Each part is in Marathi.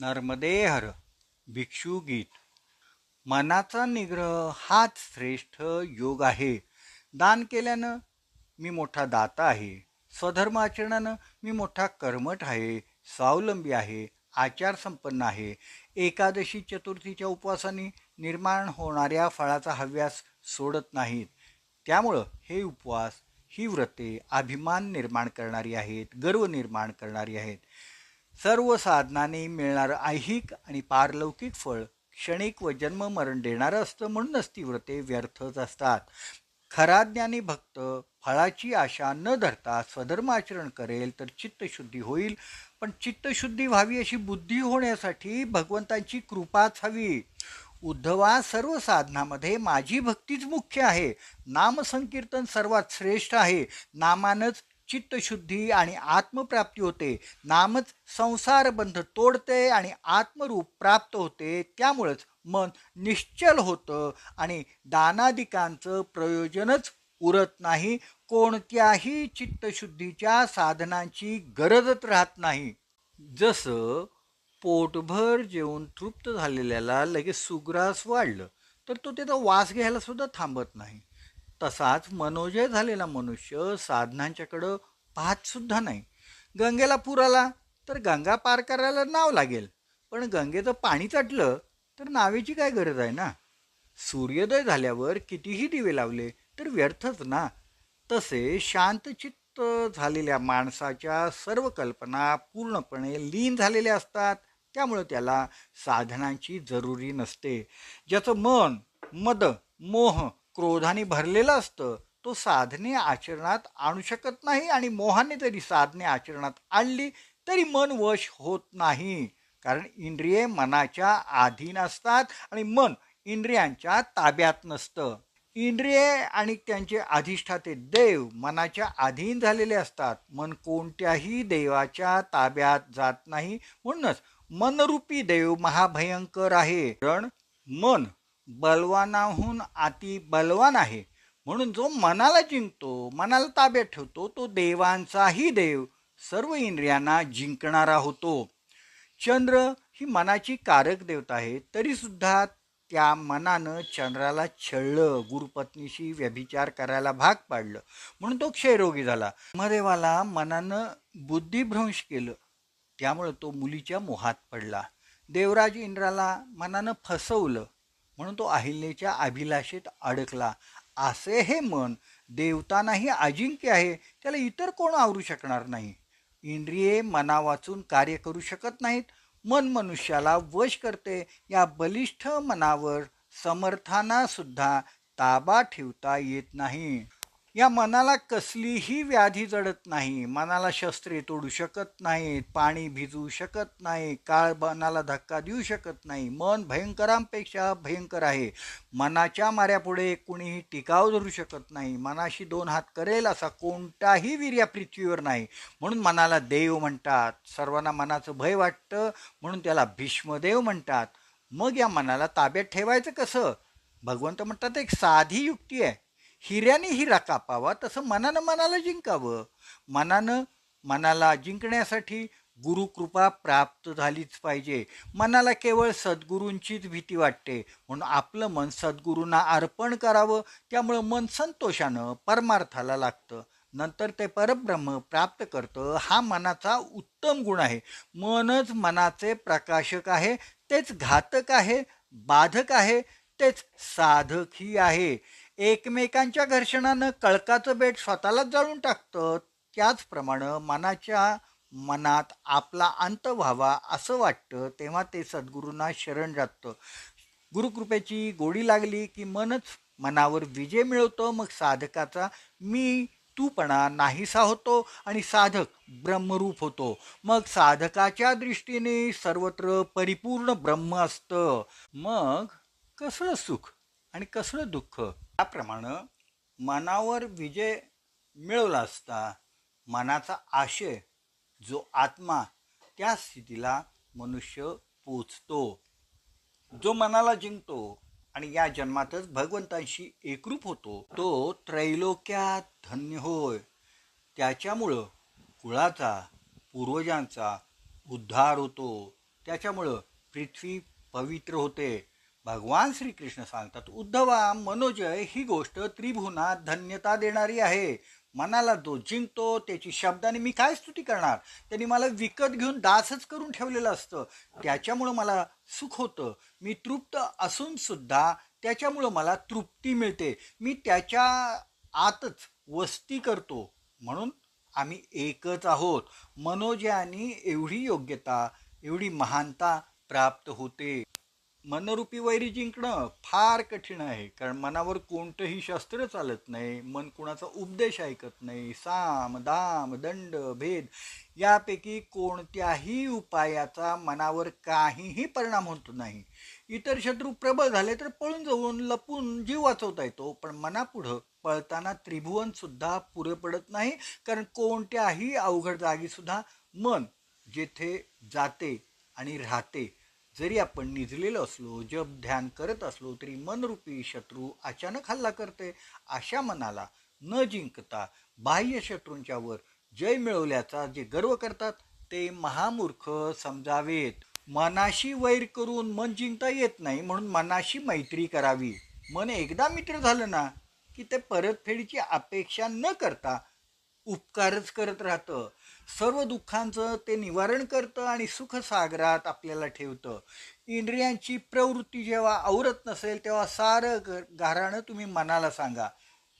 नर्मदे हर भिक्षू गीत. मनाचा निग्रह हाच श्रेष्ठ योग आहे. दान केल्यानं मी मोठा दाता आहे. स्वधर्म आचरणानं मी मोठा कर्मठ आहे. स्वावलंबी आहे. आचार संपन्न आहे. एकादशी चतुर्थीच्या उपवासाने निर्माण होणाऱ्या फळाचा हव्यास सोडत नाहीत. त्यामुळं हे उपवास ही व्रते अभिमान निर्माण करणारी आहेत गर्व निर्माण करणारी आहेत. सर्व साधनाने मिळणारं ऐहिक आणि पारलौकिक फळ क्षणिक व जन्म मरण देणारं असतं म्हणूनच ती व्रते व्यर्थच असतात. खरा ज्ञानी भक्त फळाची आशा न धरता स्वधर्म आचरण करेल तर चित्तशुद्धी होईल. पण चित्तशुद्धी व्हावी अशी बुद्धी होण्यासाठी भगवंतांची कृपाच हवी. उद्धवा सर्व साधनामध्ये माझी भक्तीच मुख्य आहे. नामसंकीर्तन सर्वात श्रेष्ठ आहे. नामानच चित्तशुद्धी आणि आत्मप्राप्ती होते. नामच संसार बंध तोडते आणि आत्मरूप प्राप्त होते. त्यामुळंच मन निश्चल होतं आणि दानादिकांचं प्रयोजनच उरत नाही. कोणत्याही चित्तशुद्धीच्या साधनांची गरजच राहत नाही. जसं पोटभर जेवून तृप्त झालेल्याला लगेच सुग्रास वाढलं तर तो त्याचा वास घ्यायला सुद्धा थांबत नाही. तसाच मनोजय झालेला मनुष्य साधनांच्याकडं पाहतसुद्धा नाही. गंगेला पूर आला तर गंगा पार करायला नाव लागेल. पण गंगेचं पाणी चटलं तर नावेची काय गरज आहे ना? सूर्योदय झाल्यावर कितीही दिवे लावले तर व्यर्थच ना? तसे शांतचित्त झालेल्या माणसाच्या सर्व कल्पना पूर्णपणे लीन झालेल्या असतात. त्यामुळं त्याला साधनांची जरुरी नसते. ज्याचं मन मद मोह क्रोधाने भरलेलं असतं. तो साधने आचरणात आणू शकत नाही आणि मोहाने जरी साधने आचरणात आणली तरी मन वश होत नाही. कारण इंद्रिये मनाच्या अधीन असतात आणि मन इंद्रियांच्या ताब्यात नसतं. इंद्रिये आणि त्यांचे अधिष्ठाते देव मनाच्या अधीन झालेले असतात. मन कोणत्याही देवाच्या ताब्यात जात नाही. म्हणूनच मनरूपी देव महाभयंकर आहे. कारण मन बलवानाहून अति बलवान आहे. म्हणून जो मनाला जिंकतो मनाला ताब्यात ठेवतो तो देवांचाही देव सर्व इंद्रियांना जिंकणारा होतो. चंद्र ही मनाची कारक देवता आहे तरीसुद्धा त्या मनानं चंद्राला छळलं गुरुपत्नीशी व्यभिचार करायला भाग पाडलं. म्हणून तो क्षयरोगी झाला. मदेवाला मनानं बुद्धिभ्रंश केलं. त्यामुळं तो मुलीच्या मोहात पडला. देवराज इंद्राला मनानं फसवलं. म्हणून तो अहिल्याच्या अभिलाषेत अडकला. असे हे मन देवतानाही अजिंक्य आहे. त्याला इतर कोण आवरू शकणार नाही? इंद्रिये मना वाचून कार्य करू शकत नाहीत. मन मनुष्याला वश करते. या बलिष्ठ मनावर समर्थांना सुद्धा ताबा ठेवता येत नाही. या मनाला कसलीही व्याधी जडत नाही. मनाला शस्त्रे तोडू शकत नाहीत पाणी भिजवू शकत नाही काळ मनाला धक्का देऊ शकत नाही. मन भयंकरांपेक्षा भयंकर आहे. मनाच्या माऱ्यापुढे कुणीही टिकाव धरू शकत नाही. मनाशी दोन हात करेल असा कोणताही वीर या पृथ्वीवर नाही. म्हणून मनाला देव म्हणतात. सर्वांना मनाचं भय वाटतं म्हणून त्याला भीष्मदेव म्हणतात. मग या मनाला ताब्यात ठेवायचं कसं? भगवंत म्हणतात एक साधी युक्ती आहे. हिऱ्याने हिरा कापावा तसं मनानं मनाला जिंकावं. मनानं मनाला जिंकण्यासाठी गुरुकृपा प्राप्त झालीच पाहिजे. मनाला केवळ सद्गुरूंचीच भीती वाटते. म्हणून आपलं मन सद्गुरूंना अर्पण करावं त्यामुळं मन संतोषानं परमार्थाला लागतं. नंतर ते परब्रह्म प्राप्त करतं. हा मनाचा उत्तम गुण आहे. मनच मनाचे प्रकाशक आहे तेच घातक आहे बाधक आहे तेच साधकही आहे. एकमेकांच्या घर्षणानं कळकाचं बेट स्वतःलाच जाळून टाकतं त्याचप्रमाणे मनाच्या मनात आपला अंत व्हावा असं वाटतं तेव्हा ते सद्गुरूंना शरण जातं. गुरुकृपेची गोडी लागली की मनच मनावर विजय मिळवतो मग साधकाचा मी तूपणा नाहीसा होतो आणि साधक ब्रह्मरूप होतो. मग साधकाच्या दृष्टीने सर्वत्र परिपूर्ण ब्रह्म असतं. मग कसलं सुख आणि कसलं दुःख? त्याप्रमाणे मनावर विजय मिळवला असता मनाचा आशय जो आत्मा त्या स्थितीला मनुष्य पोचतो जो मनाला जिंकतो आणि या जन्मातच भगवंतांशी एकरूप होतो तो त्रैलोक्यात धन्य होय. त्याच्यामुळं कुळाचा पूर्वजांचा उद्धार होतो. त्याच्यामुळं पृथ्वी पवित्र होते. भगवान श्रीकृष्ण सांगतात उद्धवा मनोजय ही गोष्ट त्रिभुवनात धन्यता देणारी आहे. मनाला जो जिंकतो त्याची शब्दाने मी काय स्तुती करणार? त्यांनी मला विकत घेऊन दासच करून ठेवलेलं असतं. त्याच्यामुळं मला सुख होतं. मी तृप्त असून सुद्धा त्याच्यामुळं मला तृप्ती मिळते. मी त्याच्या आतच वस्ती करतो. म्हणून आम्ही एकच आहोत. मनोजयानी एवढी योग्यता एवढी महानता प्राप्त होते. मनरूपी वैरी जिंकणं फार कठीण आहे. कारण मनावर कोणतंही शस्त्र चालत नाही मन कुणाचा उपदेश ऐकत नाही साम दाम दंड भेद यापैकी कोणत्याही उपायाचा मनावर काहीही परिणाम होत नाही. इतर शत्रू प्रबळ झाले तर पळून जाऊन लपून जीव वाचवता येतो. पण मनापुढं पळताना त्रिभुवन सुद्धा पुरे पडत नाही. कारण कोणत्याही अवघड जागीसुद्धा मन जेथे जाते आणि राहते जरी आपण निजलेलो असलो जप ध्यान करत असलो तरी मनरूपी शत्रू अचानक हल्ला करते. अशा मनाला न जिंकता बाह्य शत्रूंच्या वर जय मिळवल्याचा जे गर्व करतात ते महामूर्ख समजावेत. मनाशी वैर करून मन जिंकता येत नाही म्हणून मनाशी मैत्री करावी. मन एकदा मित्र झालं ना की ते परतफेडीची अपेक्षा न करता उपकारच करत राहतं. सर्व दुःखांचं ते निवारण करतं आणि सुखसागरात आपल्याला ठेवतं. इंद्रियांची प्रवृत्ती जेव्हा आवरत नसेल तेव्हा सारं गाराणं तुम्ही मनाला सांगा.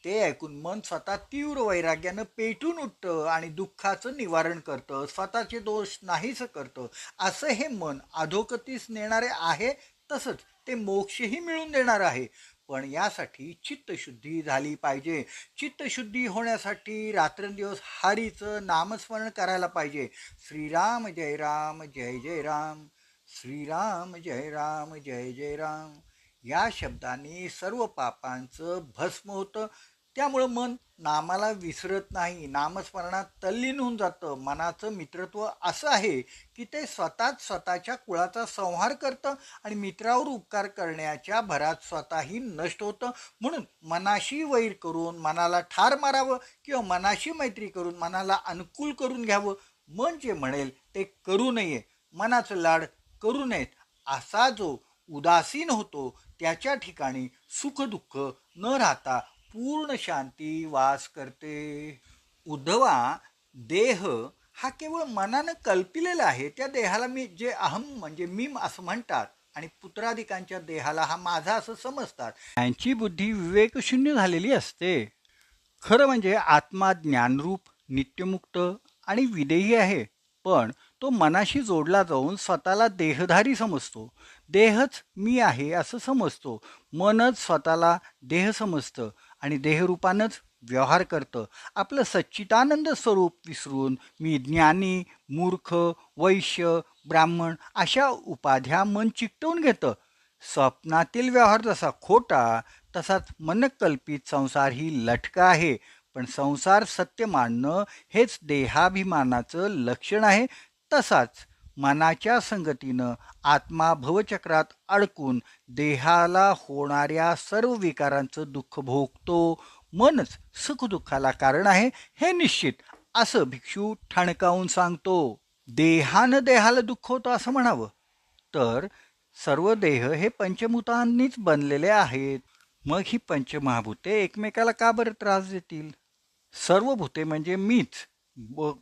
ते ऐकून मन स्वतः तीव्र वैराग्यानं पेटून उठतं आणि दुःखाचं निवारण करतं. स्वतःचे दोष नाहीसं करतं. असं हे मन अधोगतीस नेणारे आहे तसंच ते मोक्षही मिळून देणार आहे. पण यासाठी चित्तशुद्धी झाली पाहिजे. चित्तशुद्धी होण्यासाठी रात्रंदिवस हरीचं नामस्मरण करायला पाहिजे. श्रीराम जय राम जय जय राम. श्रीराम जय राम जय जय राम. या शब्दाने सर्व पापांचं भस्म होतं. त्यामुळं मन नामाला विसरत नाही. नामस्मरणात तल्लीन होऊन जातं. मनाचं मित्रत्व असं आहे की ते स्वतःच स्वतःच्या कुळाचा संहार करतं आणि मित्रावर उपकार करण्याच्या भरात स्वतःही नष्ट होतं. म्हणून मनाशी वैर करून मनाला ठार मारावं किंवा मनाशी मैत्री करून मनाला अनुकूल करून घ्यावं. मन जे म्हणेल ते करू नये. मनाचं लाड करू नयेत. असा जो उदासीन होतो त्याच्या ठिकाणी सुखदुःख न राहता पूर्ण शांती वास करते. उद्धवा देह हा केवळ मनानं कल्पिलेला आहे. त्या देहाला मी जे अहम म्हणजे मीम असं म्हणतात आणि पुत्राधिकांच्या देहाला हा माझा असं समजतात. त्यांची बुद्धी विवेकशून्य झालेली असते. खरं म्हणजे आत्मा ज्ञानरूप नित्यमुक्त आणि विदेही आहे. पण तो मनाशी जोडला जाऊन स्वतःला देहधारी समजतो. देहच मी आहे असं समजतो. मनच स्वतःला देह समजतं. आणि देहरूपानंच व्यवहार करतं. आपलं सच्चिदानंद स्वरूप विसरून मी ज्ञानी मूर्ख वैश्य ब्राह्मण अशा उपाध्या मन चिकटवून घेतं. स्वप्नातील व्यवहार जसा खोटा तसाच मनकल्पित संसार ही लटका आहे. पण संसार सत्य मानणं हेच देहाभिमानाचं लक्षण आहे. तसाच मनाच्या संगतीनं आत्मा भवचक्रात अडकून देहाला होणाऱ्या सर्व विकारांचं दुःख भोगतो. मनच सुखदुःखाला कारण आहे हे निश्चित असं भिक्षू ठणकावून सांगतो. देहानं देहाला दुःख होतं असं म्हणावं. तर सर्व देह हे पंचभूतांनीच बनलेले आहेत. मग ही पंचमहाभूते एकमेकाला का बरं त्रास देतील? सर्व भूते म्हणजे मीच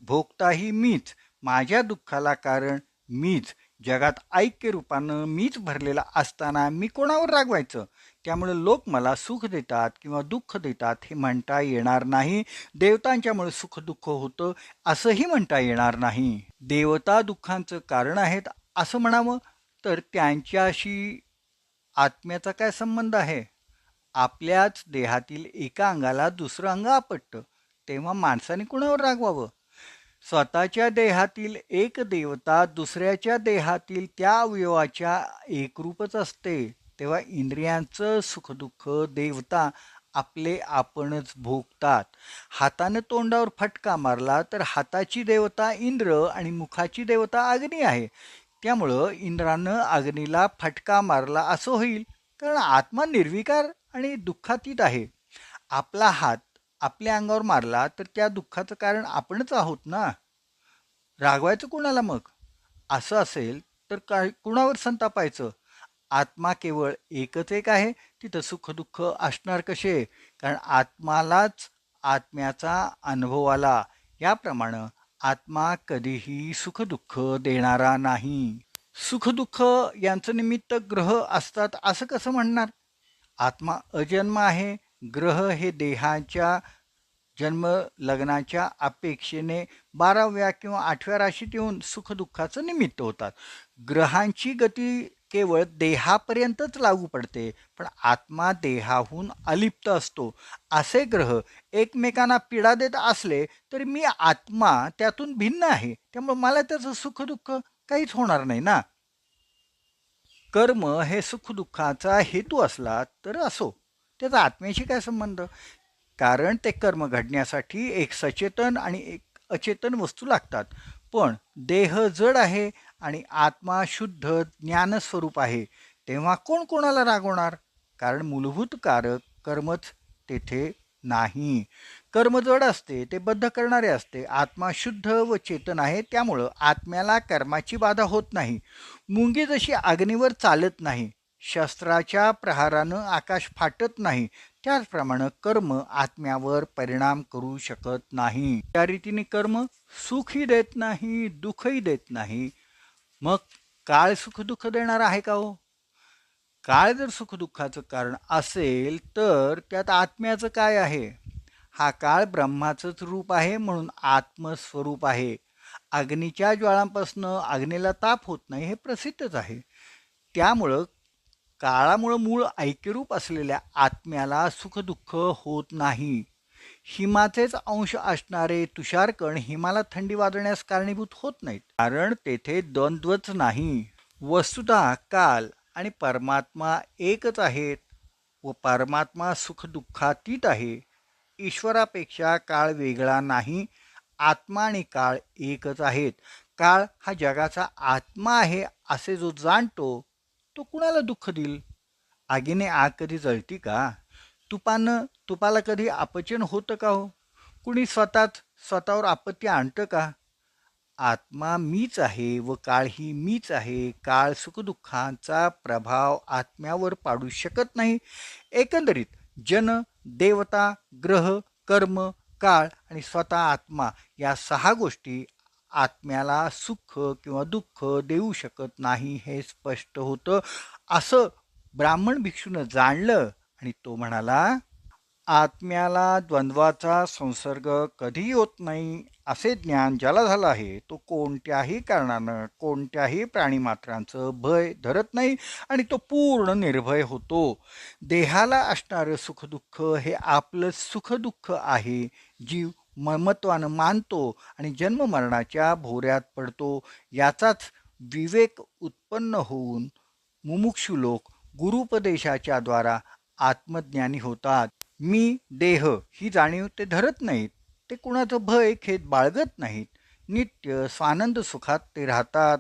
भोगताही मीच माझ्या दुःखाला कारण मीच जगात ऐक्य रूपानं मीच भरलेला असताना मी कोणावर रागवायचं? त्यामुळे लोक मला सुख देतात किंवा दुःख देतात हे म्हणता येणार नाही. देवतांच्यामुळे सुख दुःख होतं असंही म्हणता येणार नाही. देवता दुःखांचं कारण आहेत असं म्हणावं? तर त्यांच्याशी आत्म्याचा काय संबंध आहे? आपल्याच देहातील एका अंगाला दुसरं अंग आपटतं तेव्हा माणसाने कुणावर रागवावं? स्वतःच्या देहातील एक देवता दुसऱ्याच्या देहातील त्या अवयवाच्या एकरूपच असते तेव्हा इंद्रियांचं सुखदुःख देवता आपले आपणच भोगतात. हातानं तोंडावर फटका मारला तर हाताची देवता इंद्र आणि मुखाची देवता अग्नी आहे. त्यामुळं इंद्रानं अग्नीला फटका मारला असं होईल कारण आत्मा निर्विकार आणि दुःखातीत आहे. आपला हात आपल्या अंगावर मारला तर त्या दुःखाचं कारण आपणच आहोत ना? रागवायचं कोणाला मग? असं असेल तर काय कुणावर संतापायचं आत्मा केवळ एकच एक आहे तिथं सुखदुःख असणार कसे? कारण आत्मालाच आत्म्याचा अनुभव आला. याप्रमाणे आत्मा कधीही सुखदुःख देणारा नाही. सुखदुःख यांचं निमित्त ग्रह असतात असं कसं म्हणणार? आत्मा अजन्म आहे ग्रह हे देहाच्या जन्म लग्नाच्या अपेक्षेने बाराव्या किंवा आठव्या राशीत येऊन सुखदुःखाचं निमित्त होतात. ग्रहांची गती केवळ देहापर्यंतच लागू पडते पण आत्मा देहाहून अलिप्त असतो. असे ग्रह एकमेकांना पीडा देत असले तरी मी आत्मा त्यातून भिन्न आहे त्यामुळे मला त्याचं सुखदुःख काहीच होणार नाही ना. कर्म हे सुखदुःखाचा हेतू असला तर असो. त्याचा आत्म्याशी काय संबंध? कारण ते कर्म घडण्यासाठी एक सचेतन आणि एक अचेतन वस्तू लागतात. पण देह जड आहे आणि आत्मा शुद्ध ज्ञानस्वरूप आहे. तेव्हा कोण कोणाला रागवणार? कारण मूलभूत कारक कर्मच तेथे नाही. कर्म जड असते ते बद्ध करणारे असते. आत्मा शुद्ध व चेतन आहे त्यामुळं आत्म्याला कर्माची बाधा होत नाही. मुंगी जशी अग्नीवर चालत नाही शस्त्राच्या प्रहारानं आकाश फाटत नाही. त्याचप्रमाणे कर्म आत्म्यावर परिणाम करू शकत नाही. त्या रीतीने कर्म सुखही देत नाही दुःखही देत नाही. मग काळ सुखदुःख देणार आहे का हो? काळ जर सुखदुःखाचं कारण असेल तर त्यात आत्म्याचं काय आहे? हा काळ ब्रह्माचंच रूप आहे म्हणून आत्मस्वरूप आहे. अग्नीच्या ज्वाळांपासून अग्नीला ताप होत नाही हे प्रसिद्धच आहे. त्यामुळं काळामुळं मूळ ऐक्यरूप असलेल्या आत्म्याला सुखदुःख होत नाही. हिमाचेच अंश असणारे तुषारकण हिमाला थंडी वाजण्यास कारणीभूत होत नाहीत. कारण तेथे द्वंद्वच नाही. वस्तुतः काल आणि परमात्मा एकच आहेत व परमात्मा सुखदुःखातीत आहे. ईश्वरापेक्षा काळ वेगळा नाही. आत्मा आणि काळ एकच आहेत. काळ हा जगाचा आत्मा आहे असे जो जाणतो तो कुणाला दुःख देईल? आगीने आग कधी जळती का? तुपानं तुपाला कधी अपचन होतं का हो? कुणी स्वतःच स्वतःवर आपत्ती आणतं का? आत्मा मीच आहे व काळ ही मीच आहे. काळ सुखदुःखांचा प्रभाव आत्म्यावर पाडू शकत नाही. एकंदरीत जन देवता ग्रह कर्म काळ आणि स्वतः आत्मा या सहा गोष्टी आत्म्याला सुख किंवा दुःख देऊ शकत नाही हे स्पष्ट होतं. असं ब्राह्मण भिक्षूनं जाणलं आणि तो म्हणाला आत्म्याला द्वंद्वाचा संसर्ग कधी होत नाही. असे ज्ञान ज्याला झालं आहे तो कोणत्याही कारणानं कोणत्याही प्राणीमात्रांचं भय धरत नाही आणि तो पूर्ण निर्भय होतो. देहाला असणारं सुखदुःख हे आपलं सुखदुःख आहे. जीव महत्वानं मानतो आणि जन्ममरणाच्या भोऱ्यात पडतो. याचाच विवेक उत्पन्न होऊन मुमुक्षु लोक गुरुपदेशाच्या द्वारा आत्मज्ञानी होतात. मी देह ही जाणीव ते धरत नाहीत. ते कुणाचं भय खेद बाळगत नाहीत. नित्य स्वानंद सुखात ते राहतात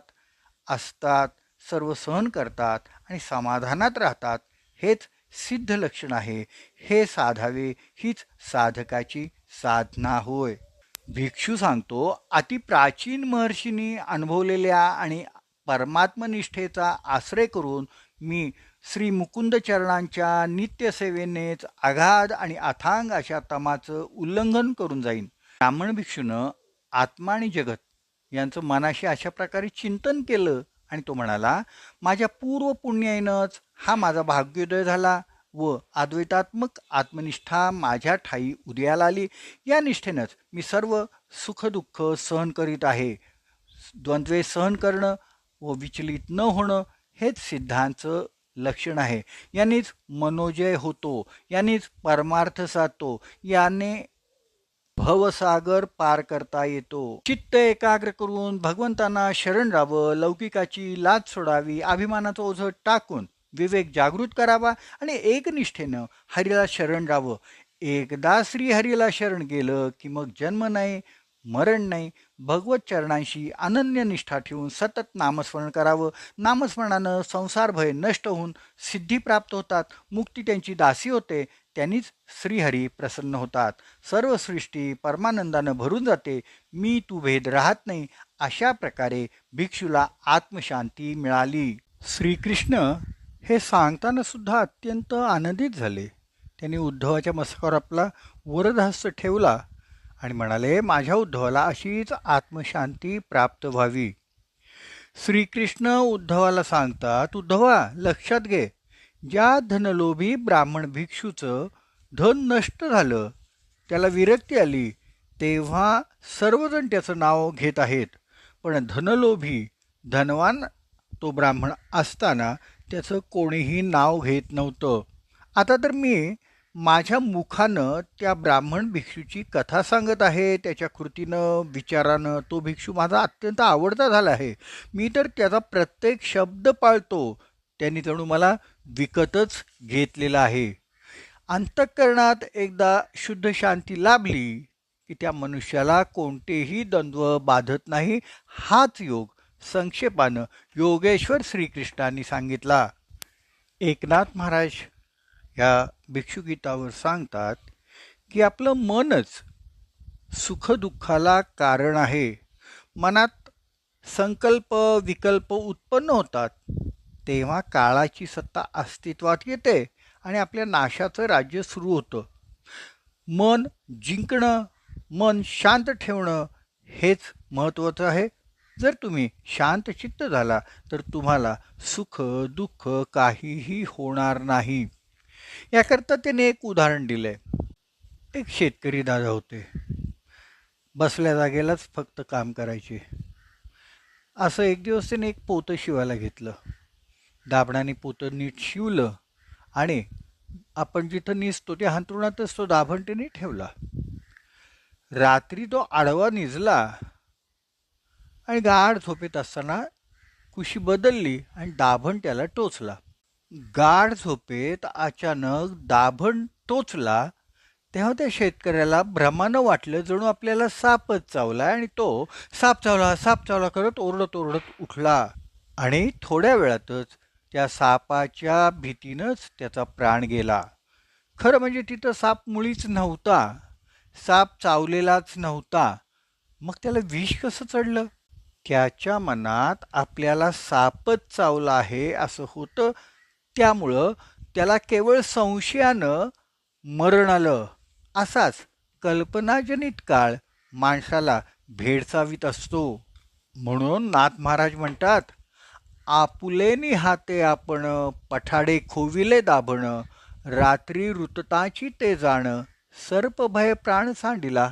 असतात सर्व सहन करतात आणि समाधानात राहतात. हेच सिद्ध लक्षण आहे. हे साधावे हीच साधकाची साधना होय. भिक्षू सांगतो अतिप्राचीन महर्षींनी अनुभवलेल्या आणि परमात्मनिष्ठेचा आश्रय करून मी श्री मुकुंद चरणांच्या नित्यसेवेनेच अगाध आणि अथांग अशा तमाचं उल्लंघन करून जाईन. ब्राह्मण भिक्षूनं आत्मा आणि जगत यांचं मनाशी अशा प्रकारे चिंतन केलं आणि तो म्हणाला माझ्या पूर्व पुण्याईनंच हा माझा भाग्योदय झाला. व अद्वैतात्मक आत्मनिष्ठा माझ्या ठाई उदयाला आली. या निष्ठेनंच मी सर्व सुखदुःख सहन करीत आहे. द्वंद्वे सहन करणं व विचलित न होणं हेच सिद्धांचं लक्षण आहे. यांनीच मनोजय होतो. यांनीच परमार्थ साधतो. याने भवसागर पार करता येतो. चित्त एकाग्र करून भगवंतांना शरण राहावं लौकिकाची लाज सोडावी. अभिमानाचं ओझं टाकून विवेक जागृत करावा आणि एकनिष्ठेनं हरीला शरण राहावं एकदा श्रीहरीला शरण गेलं की मग जन्म नाही मरण नाही. भगवत चरणांशी अनन्य निष्ठा ठेवून सतत नामस्मरण करावं. नामस्मरणानं संसार भय नष्ट होऊन सिद्धी प्राप्त होतात. मुक्ती त्यांची दासी होते. त्यांनीच श्रीहरी प्रसन्न होतात. सर्व सृष्टी परमानंदानं भरून जाते. मी तू भेद राहत नाही. अशा प्रकारे भिक्षूला आत्मशांती मिळाली. श्रीकृष्ण हे सांगताना सुद्धा अत्यंत आनंदित झाले. त्यांनी उद्धवाच्या मस्कावर आपला वरदहस्त ठेवला आणि म्हणाले माझ्या उद्धवाला अशीच आत्मशांती प्राप्त व्हावी. श्रीकृष्ण उद्धवाला सांगतात उद्धवा लक्षात घे ज्या धनलोभी ब्राह्मण भिक्षूचं धन नष्ट झालं त्याला विरक्ती आली तेव्हा सर्वजण त्याचं नाव घेत आहेत. पण धनलोभी धनवान तो ब्राह्मण असताना त्याचं कोणीही नाव घेत नव्हतं. आता तर मी माझ्या मुखानं त्या ब्राह्मण भिक्षूची कथा सांगत आहे त्याच्या कृतीनं विचारानं. तो भिक्षू माझा अत्यंत आवडता झाला आहे. मी तर त्याचा प्रत्येक शब्द पाळतो. त्यांनी जणू मला विकतच घेतलेला आहे. अंतःकरणात एकदा शुद्ध शांती लाभली की त्या मनुष्याला कोणतेही द्वंद्व बाधत नाही. हाच योग संक्षेपानं योगेश्वर श्रीकृष्णांनी सांगितला. एकनाथ महाराज या भिक्षुगीतावर सांगतात की आपलं मनच सुखदुःखाला कारण आहे. मनात संकल्प विकल्प उत्पन्न होतात. तेव्हा काळाची सत्ता अस्तित्वात येते आणि आपल्या नाशाचं राज्य सुरू होतं. मन जिंकणं मन शांत ठेवणं हेच महत्त्वाचं आहे. जर तुम्ही शांत चित्त झाला तर तुम्हाला सुख दुःख काहीही होणार नाही. याकरता त्याने एक उदाहरण दिलंय. एक शेतकरी दादा होते. बसल्या जागेलाच फक्त काम करायचे. असं एक दिवस त्याने एक पोतं शिवायला घेतलं. दाबणाने पोतं नीट शिवलं आणि आपण जिथं निसतो त्या हंतरुणातच तो दाभण त्याने ठेवला. रात्री तो आडवा निजला आणि गाढ झोपेत असताना कुशी बदलली आणि दाभण त्याला टोचला. गाढ झोपेत अचानक दाभण टोचला तेव्हा त्या शेतकऱ्याला भ्रमानं वाटलं जणू आपल्याला सापच चावला आणि तो साप चावला साप चावला करत ओरडत ओरडत उठला. आणि थोड्या वेळातच त्या सापाच्या भीतीनंच त्याचा प्राण गेला. खरं म्हणजे तिथं साप मुळीच नव्हता. साप चावलेलाच नव्हता. मग त्याला विष कसं चढलं? त्याच्या मनात आपल्याला सापच चावला आहे असं होतं. त्यामुळं त्याला केवळ संशयानं मरण आलं असाच कल्पनाजनित काळ माणसाला भेडसावीत असतो. म्हणून नाथ महाराज म्हणतात आपुलेनी हाते आपण पठाडे खोविले दाबणं रात्री ऋतताची ते जाणं सर्प भय प्राण सांडिला.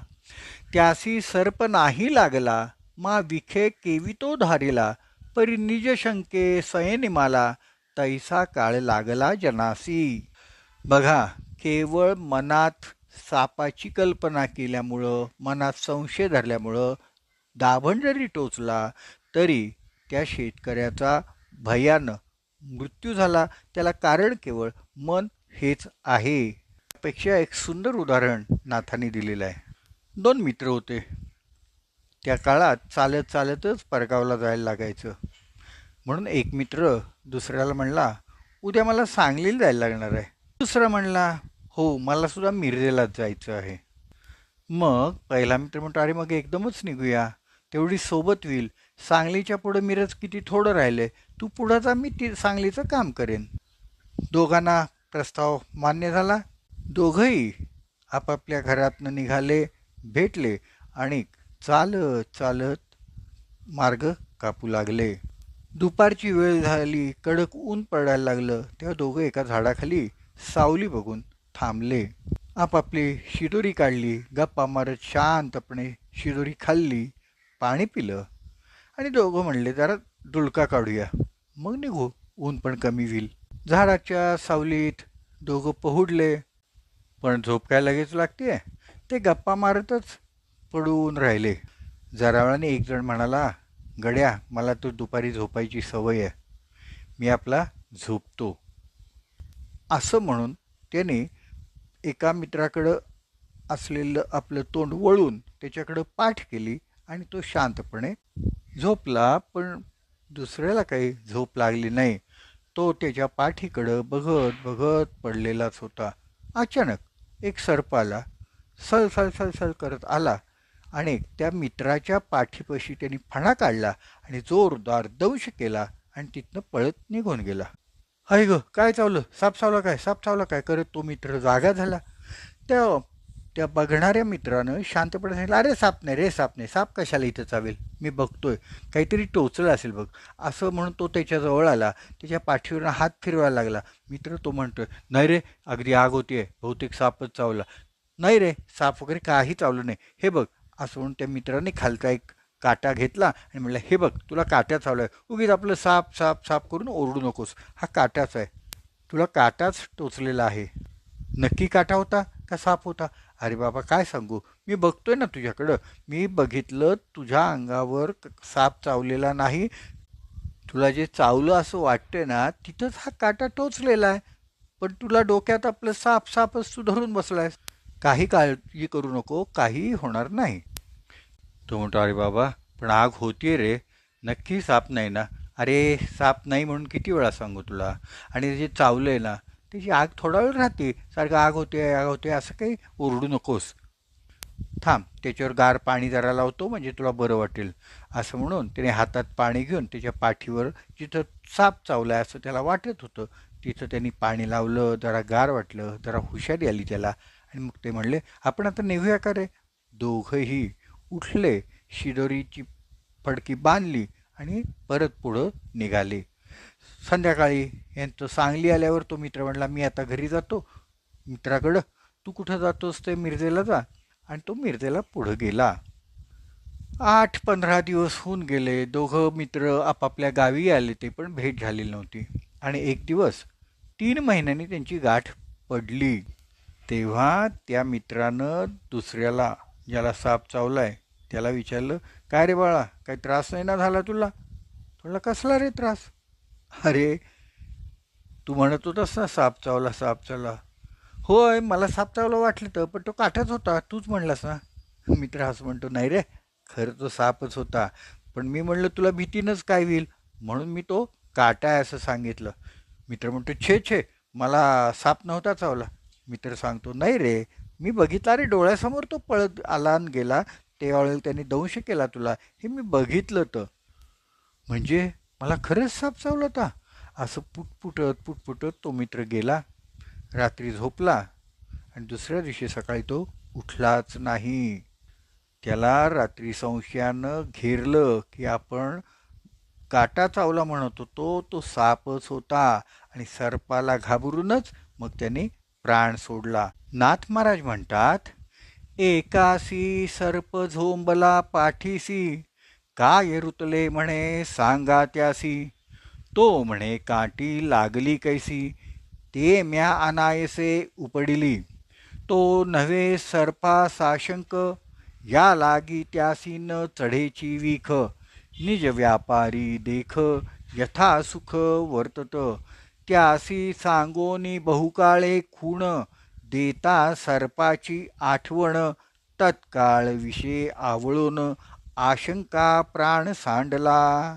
त्यासी सर्प नाही लागला मा विखे केवितो धारिला परी निज शंके सयनिमाला तैसा काळ लागला जनासी. बघा केवळ मनात सापाची कल्पना केल्यामुळं मनात संशय धरल्यामुळं दाभण जरी टोचला तरी त्या शेतकऱ्याचा भयानं मृत्यू झाला. त्याला कारण केवळ मन हेच आहे. पेक्षा एक सुंदर उदाहरण नाथाने दिलेलं आहे. दोन मित्र होते. त्या काळात चालत चालतच परगावला जायला लागायचं. म्हणून एक मित्र दुसऱ्याला म्हणला उद्या मला सांगलीला जायला लागणार आहे. दुसरा म्हणला हो मला सुद्धा मिरजेलाच जायचं आहे. मग पहिला मित्र म्हणतो अरे मग एकदमच निघूया. तेवढी सोबत होईल. सांगलीच्या पुढं मिरज किती थोडं राहिले. तू पुढं जा मी ती सांगलीचं काम करेन. दोघांना प्रस्ताव मान्य झाला. दोघंही आपापल्या घरातनं निघाले भेटले आणि चालत चालत मार्ग कापू लागले. दुपारची वेळ झाली कडक ऊन पडायला लागलं. तेव्हा दोघं एका झाडाखाली सावली बघून थांबले. आपापली शिदोरी काढली गप्पा मारत शांतपणे शिदोरी खाल्ली पाणी पिलं. आणि दोघं म्हणले जरा डुलका काढूया. मग निघू ऊन पण कमी होईल. झाडाच्या सावलीत दोघं पहुडले. पण झोप काय लगेच लागते ते गप्पा मारतच पडून राहिले. जरा वेळाने एक जण म्हणाला गड्या मला तो दुपारी झोपायची सवय आहे. मी आपला झोपतो. असं म्हणून त्याने एका मित्राकडं असलेलं आपलं तोंड वळून त्याच्याकडं पाठ केली आणि तो शांतपणे झोपला पण दुसऱ्याला काही झोप लागली नाही. तो त्याच्या पाठीकडं बघत बघत पडलेलाच होता. अचानक एक सर्प आला. सल सल सल सल करत आला. आणि त्या मित्राच्या पाठीपाशी त्यांनी फणा काढला आणि जोरदार दंश केला आणि तिथनं पळत निघून गेला. हाय ग काय चावलं? साप चावला काय? साप चावला काय? करत तो मित्र जागा झाला. त्या त्या बघणाऱ्या मित्रानं शांतपणे सांगितलं अरे साप नाही रे साप नाही. साप कशाला इथं चावेल? मी बघतोय. काहीतरी टोचलं असेल बघ. असं म्हणून तो त्याच्याजवळ आला. त्याच्या पाठीवरून हात फिरवायला लागला. मित्र तो म्हणतोय नाही रे अगदी आग होती आहे बहुतेक सापच चावला. नाही रे साप वगैरे काही चावलं नाही. हे बघ असं म्हणून त्या मित्राने खालचा एक काटा घेतला आणि म्हणलं हे बघ तुला काट्या आहे. उगीच आपलं साप साप साप करून ओरडू नकोस. हा काटाच आहे. तुला काटाच टोचलेला आहे. नक्की काटा होता का साप होता? अरे बाबा काय सांगू? मी बघतोय ना तुझ्याकडं. मी बघितलं तुझ्या अंगावर साप चावलेला नाही. तुला जे चावलं असं वाटतंय ना तिथंच हा काटा टोचलेला आहे. पण तुला डोक्यात आपलं साप सापच तू धरून बसलायस. काही काळजी करू नको काही होणार नाही. तो म्हणतो अरे बाबा पण आग होती रे. नक्की साप नाही ना. अरे साप नाही म्हणून किती वेळा सांगू तुला? आणि जे चावलं आहे ना त्याची आग थोडा वेळ राहते. सारखं आग होते आग होते असं काही ओरडू नकोस. थांब त्याच्यावर गार पाणी जरा लावतो म्हणजे तुला बरं वाटेल. असं म्हणून त्याने हातात पाणी घेऊन त्याच्या पाठीवर जिथं साप चावलाय असं त्याला वाटत होतं तिथं त्यांनी पाणी लावलं जरा गार वाटलं जरा हुशारी आली त्याला. आणि मग ते म्हणले आपण आता निघूया का रे? दोघंही उठले शिदोरीची फडकी बांधली आणि परत पुढं निघाले. संध्याकाळी यांचं सांगली आल्यावर तो मित्र म्हणला मी आता घरी जातो. मित्राकडं तू कुठं जातोस ते मिरजेला जा. आणि तो मिरजेला पुढं गेला. आठ पंधरा दिवस होऊन गेले. दोघं मित्र आपापल्या गावी आले ते पण भेट झालेली नव्हती. आणि एक दिवस तीन महिन्यांनी त्यांची गाठ पडली. तेव्हा त्या मित्रानं दुसऱ्याला ज्याला साप चावलाय त्याला विचारलं काय रे बाळा काही त्रास नाही ना झाला तुला? तुला कसला रे त्रास? अरे तू म्हणत होतास ना साप चावला साप चावला. होय मला साप चावला वाटलं तर पण तो काठच होता तूच म्हणलास ना. मित्र असं म्हणतो नाही रे खरं तो सापच होता पण मी म्हणलं तुला भीतीनंच काय होईल? म्हणून मी तो काटा आहे असं सांगितलं. मित्र म्हणतो छे छे मला साप नव्हता चावला. मित्र सांगतो नाही रे मी बघितला रे डोळ्यासमोर तो पळत आला आणि गेला त्यावेळेला त्यांनी दंश केला तुला हे मी बघितलं तर म्हणजे मला खरंच साप चावला होता असं पुटपुटत पुटपुटत तो मित्र गेला रात्री झोपला आणि दुसऱ्या दिवशी सकाळी तो उठलाच नाही. त्याला रात्री संशयानं घेरलं की आपण काटा चावला म्हणत होतो तो सापच होता आणि सर्पाला घाबरूनच मग त्याने प्राण सोडला. नाथ महाराज म्हणतात एकासी सर्प झोंबला पाठीसी काय रुतले म्हणे सांगा त्यासी. तो म्हणे काठी लागली कैसी ते म्या अनायसे उपडिली. तो नव्हे सर्पा साशंक या लागी त्यासी न चढेची विख. निज व्यापारी देख यथा सुख वर्तत. त्यासी सांगोनी बहुकाळे खूण देता सर्पाची आठवण तत्काळ विषय आवळून आशंका प्राण सांडला.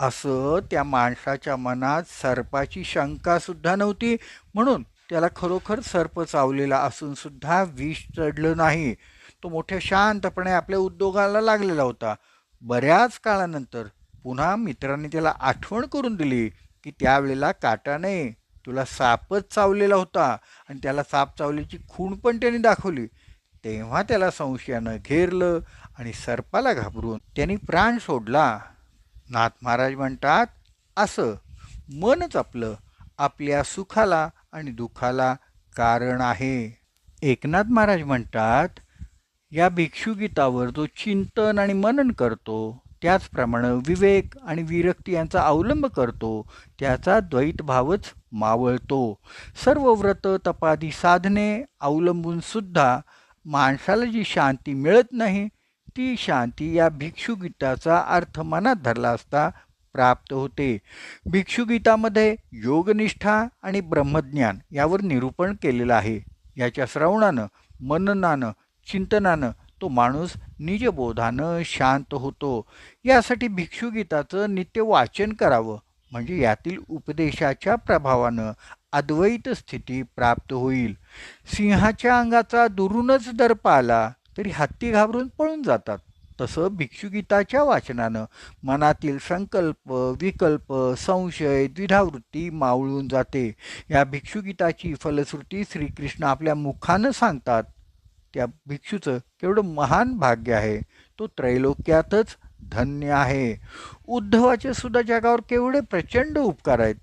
असं त्या माणसाच्या मनात सर्पाची शंका सुद्धा नव्हती म्हणून त्याला खरोखर सर्प चावलेला असून सुद्धा विष चढलं नाही. तो मोठ्या शांतपणे आपल्या उद्योगाला लागलेला होता. बऱ्याच काळानंतर पुन्हा मित्रांनी त्याला आठवण करून दिली. की त्यावेळेला काटा नाही तुला सापच चावलेला होता आणि त्याला साप चावल्याची खूण पण त्याने दाखवली. तेव्हा त्याला संशयानं घेरलं आणि सर्पाला घाबरून त्यांनी प्राण सोडला. नाथ महाराज म्हणतात असं मनच आपलं आपल्या सुखाला आणि दुःखाला कारण आहे. एकनाथ महाराज म्हणतात या भिक्षुगीतावर जो चिंतन आणि मनन करतो त्याचप्रमाणे विवेक आणि विरक्ती यांचा अवलंब करतो त्याचा द्वैतभावच मावळतो. सर्व व्रत तपादी साधने अवलंबून सुद्धा माणसाला जी शांती मिळत नाही ती शांती या भिक्षुगीताचा अर्थ मनात धरला असता प्राप्त होते. भिक्षुगीतामध्ये योगनिष्ठा आणि ब्रह्मज्ञान यावर निरूपण केलेलं आहे. याच्या श्रवणानं मननानं चिंतनानं तो माणूस निजबोधानं शांत होतो. यासाठी भिक्षुगीताचं नित्य वाचन करावं. म्हणजे यातील उपदेशाच्या प्रभावानं अद्वैत स्थिती प्राप्त होईल. सिंहाच्या अंगाचा दुरूनच दर्प आला तरी हत्ती घाबरून पळून जातात. तसं भिक्षुगीताच्या वाचनानं मनातील संकल्प विकल्प संशय द्विधावृत्ती मावळून जाते. या भिक्षुगीताची फलश्रुती श्रीकृष्ण आपल्या मुखानं सांगतात. त्या भिक्षूचं केवढं महान भाग्य आहे तो त्रैलोक्यातच धन्य आहे. उद्धवाचे सुद्धा जगावर केवढे प्रचंड उपकार आहेत.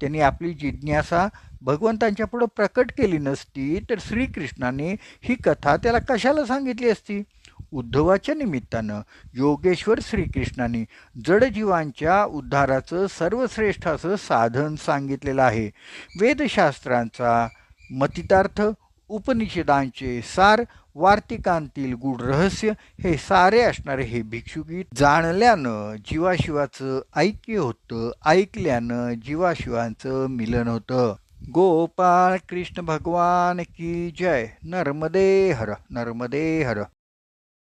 त्यांनी आपली जिज्ञासा भगवंतांच्या पुढं प्रकट केली नसती तर श्रीकृष्णाने ही कथा त्याला कशाला सांगितली असती? उद्धवाच्या निमित्तानं योगेश्वर श्रीकृष्णाने जडजीवांच्या उद्धाराचं सर्वश्रेष्ठ असं साधन सांगितलेलं आहे. वेदशास्त्रांचा मतितार्थ उपनिषदांचे सार वार्तिकांतील गूढ रहस्य हे सारे असणारे हे भिक्षुगीत जाणल्यानं जीवाशिवाचं ऐक्य होतं ऐकल्यानं जीवाशिवांचं मिलन होतं. गोपाळ कृष्ण भगवान की जय. नर्मदे हर नर्मदे हर.